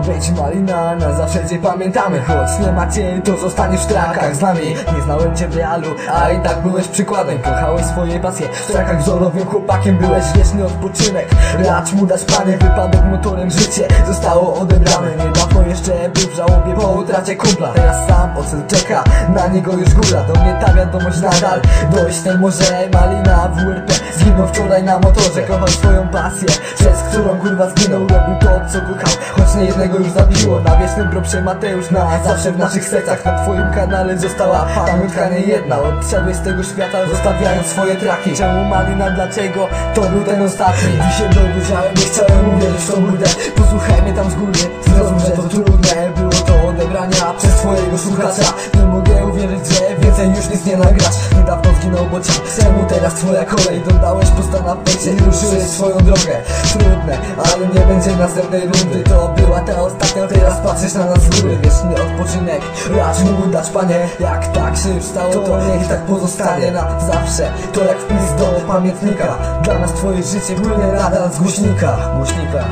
być malina Na zawsze cię pamiętamy. Choć nie ma cię, to zostaniesz w trakach z nami. Nie znałem cię w realu, a i tak byłeś przykładem. Kochałeś swoje pasje. W trakach wzorowym chłopakiem byłeś wieczny odpoczynek. Racz mu dać panie, wypadek motorem życie Zostało odebrane. Niedawno jeszcze był w żałobie po utracie kumpla. Teraz sam ocel czeka, na niego już góra Do mnie ta wiadomość nadal Dojść ten może malina Zginął wczoraj na motorze Kochał swoją pasję, przez którą kurwa zginął Robił to co kochał, choć nie jednego już zabiło Na wiecznym propsie Mateusz na zawsze w naszych sercach Na twoim kanale została pamiątka nie jedna. Odszedłeś z tego świata zostawiając swoje traki. Czemu malina, dlaczego? To był ten ostatni. Dzisiaj dowiedziałem, nie chciałem uwierzyć w tą burdę Posłuchaj mnie tam z góry, zrozum, że to trudne Było to odebrania przez twojego słuchacza. Nie mogę uwierzyć, że więcej już nic nie nagrać Niedawno zginął bocian, czemu teraz twoja kolej. Dodałeś posta na fejsie i ruszyłeś swoją drogę. Trudne, ale nie będzie następnej rundy. To była ta ostatnia, teraz patrzysz na nas z góry. Wieczny odpoczynek, racz mu dać panie. Jak tak się już stało, to niech tak pozostanie na zawsze. To jak wpis do pamiętnika. Dla nas twoje życie płynie nadal z głośnika. Głośnika